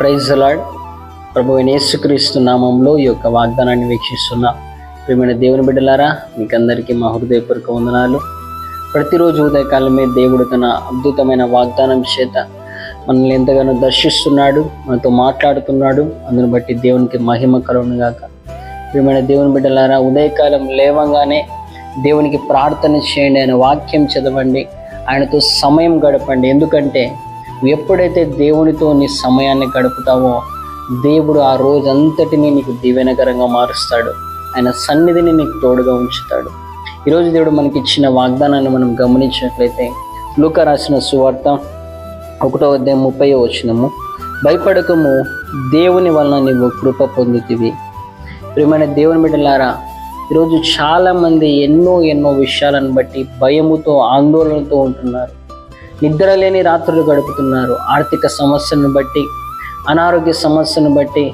Praise అలాడ్ ప్రభు అయిన యేసుక్రీస్తు నామంలో ఈ యొక్క వాగ్దానాన్ని వీక్షిస్తున్న ప్రియమైన దేవుని బిడ్డలారా మీకందరికీ మా హృదయపూర్వక వందనాలు. ప్రతిరోజు ఉదయకాలమే దేవుడు తన అద్భుతమైన వాగ్దానం చేత మనల్ని ఎంతగానో దర్శిస్తున్నాడు మనతో మాట్లాడుతున్నాడు. అందుని బట్టి దేవునికి మహిమ కలుగును గాక. ప్రియమైన దేవుని బిడ్డలారా ఉదయకాలం లేవంగానే దేవునికి ప్రార్థన చేయండి ఆయన వాక్యం చదవండి ఆయనతో సమయం గడపండి. ఎందుకంటే నువ్వు ఎప్పుడైతే దేవునితో నీ సమయాన్ని గడుపుతావో దేవుడు ఆ రోజంతటిని నీకు దీవెనకరంగా మారుస్తాడు. ఆయన సన్నిధిని నీకు తోడుగా ఉంచుతాడు. ఈరోజు దేవుడు మనకి ఇచ్చిన వాగ్దానాన్ని మనం గమనించినట్లయితే లూక రాసిన సువార్త ఒకటో అధ్యాయం ముప్పై వచ్చినము భయపడకము దేవుని వలన నీవు కృప పొందుతుంది ప్రియమైన దేవుని బిడ్డలారా ఈరోజు చాలామంది ఎన్నో ఎన్నో విషయాలను బట్టి భయముతో ఆందోళనతో ఉంటున్నారు. నిద్రలేని రాత్రులు గడుపుతున్నారు. ఆర్థిక సమస్యను బట్టి అనారోగ్య సమస్యను బట్టి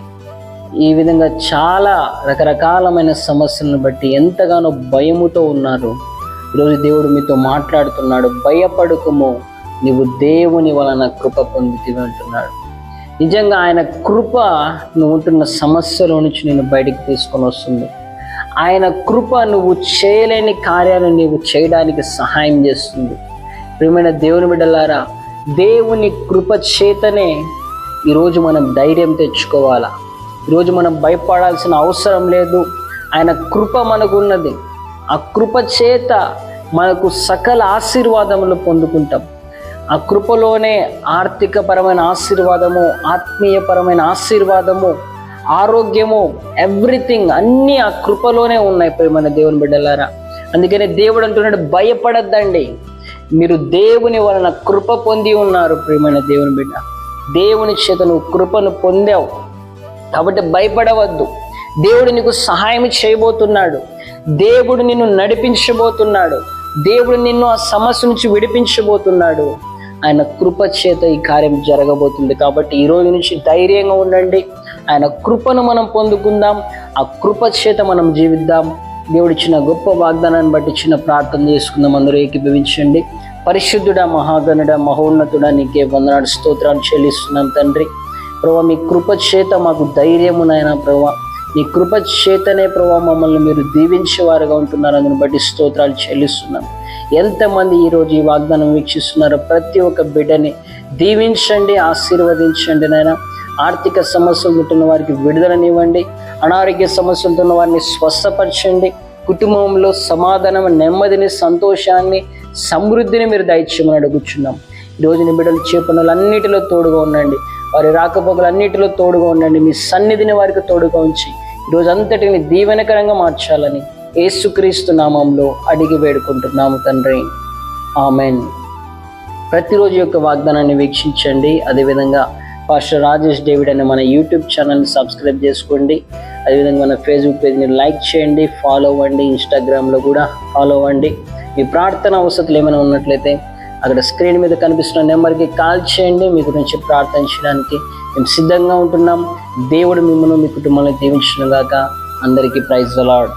ఈ విధంగా చాలా రకరకాలమైన సమస్యలను బట్టి ఎంతగానో భయముతో ఉన్నారు. ఈరోజు దేవుడు మీతో మాట్లాడుతున్నాడు. భయపడుకుము. నీవు దేవుని వలన కృప పొందితివి అంటున్నాడు నిజంగా ఆయన కృప నువ్వు ఉంటున్న సమస్యలో నుంచి నేను బయటికి తీసుకొని వస్తుంది. ఆయన కృప నువ్వు చేయలేని కార్యాలు నీవు చేయడానికి సహాయం చేస్తుంది. ప్రియమైన దేవుని బిడ్డలారా దేవుని కృప చేతనే ఈరోజు మనం ధైర్యం తెచ్చుకోవాలా? ఈరోజు మనం భయపడాల్సిన అవసరం లేదు. ఆయన కృప మనకు ఉన్నది ఆ కృప చేత మనకు సకల ఆశీర్వాదములు పొందుకుంటాం. ఆ కృపలోనే ఆర్థికపరమైన ఆశీర్వాదము ఆత్మీయపరమైన ఆశీర్వాదము ఆరోగ్యము ఎవ్రీథింగ్ అన్నీ ఆ కృపలోనే ఉన్నాయి ప్రియమైన దేవుని బిడ్డలారా. అందుకనే దేవుడు అంటున్నాడు భయపడద్దండి. మీరు దేవుని వలన కృప పొంది ఉన్నారు ప్రియమైన దేవుని బిడ్డ. దేవుని చేత నువ్వు కృపను పొందావు. కాబట్టి భయపడవద్దు. దేవుడు నీకు సహాయం చేయబోతున్నాడు. దేవుడు నిన్ను నడిపించబోతున్నాడు. దేవుడు నిన్ను ఆ సమస్య నుంచి విడిపించబోతున్నాడు. ఆయన కృప చేత ఈ కార్యం జరగబోతుంది. కాబట్టి ఈ రోజు నుంచి ధైర్యంగా ఉండండి. ఆయన కృపను మనం పొందుకుందాం. ఆ కృప చేత మనం జీవిద్దాం. దేవుడు ఇచ్చిన గొప్ప వాగ్దానాన్ని బట్టి చిన్న ప్రార్థన చేసుకుందాం. అందరూ ఏకీభవించండి. పరిశుద్ధుడ మహాగణుడ మహోన్నతుడా నీకే వందనాడు స్తోత్రాలు చెల్లిస్తున్నాం తండ్రి. ప్రభా మీ కృప చేత మాకు ధైర్యము నాయన ప్రభా. మీ కృప చేతనే ప్రభా మమ్మల్ని మీరు దీవించేవారుగా ఉంటున్నారు. అందుని బట్టి స్తోత్రాలు చెల్లిస్తున్నాం. ఎంతమంది ఈరోజు ఈ వాగ్దానం వీక్షిస్తున్నారో ప్రతి ఒక్క బిడ్డని దీవించండి ఆశీర్వదించండి నాయన. ఆర్థిక సమస్యలు ఉంటున్న వారికి విడుదలనివ్వండి. అనారోగ్య సమస్యలతో ఉన్న వారిని స్వస్థపరచండి. కుటుంబంలో సమాధానం నెమ్మదిని సంతోషాన్ని సమృద్ధిని మీరు దయచేయమని అడుగుచున్నాం. ఈరోజు నీ బిడ్డలు చేపనులన్నిటిలో తోడుగా ఉండండి. వారి రాకపోకలన్నిటిలో తోడుగా ఉండండి. మీ సన్నిధిని వారికి తోడుగా ఉంచి ఈరోజు అంతటిని దీవెనకరంగా మార్చాలని ఏసుక్రీస్తు నామంలో అడిగి వేడుకుంటున్నాము తండ్రి. ఆమెన్. ప్రతిరోజు యొక్క వాగ్దానాన్ని వీక్షించండి. అదేవిధంగా పాస్టర్ రాజేష్ డేవిడ్ అనే మన యూట్యూబ్ ఛానల్ని సబ్స్క్రైబ్ చేసుకోండి. అదేవిధంగా మన ఫేస్బుక్ పేజ్ని లైక్ చేయండి ఫాలో అవ్వండి ఇన్స్టాగ్రామ్లో కూడా ఫాలో అవ్వండి. మీ ప్రార్థన అవసరాలు ఏమైనా ఉన్నట్లయితే అక్కడ స్క్రీన్ మీద కనిపిస్తున్న నెంబర్కి కాల్ చేయండి. మీ గురించి ప్రార్థన చేయడానికి మేము సిద్ధంగా ఉంటున్నాం. దేవుడు మిమ్మల్ని మీ కుటుంబాన్ని దీవించిన గాక. అందరికీ ప్రైజ్ అలాడ్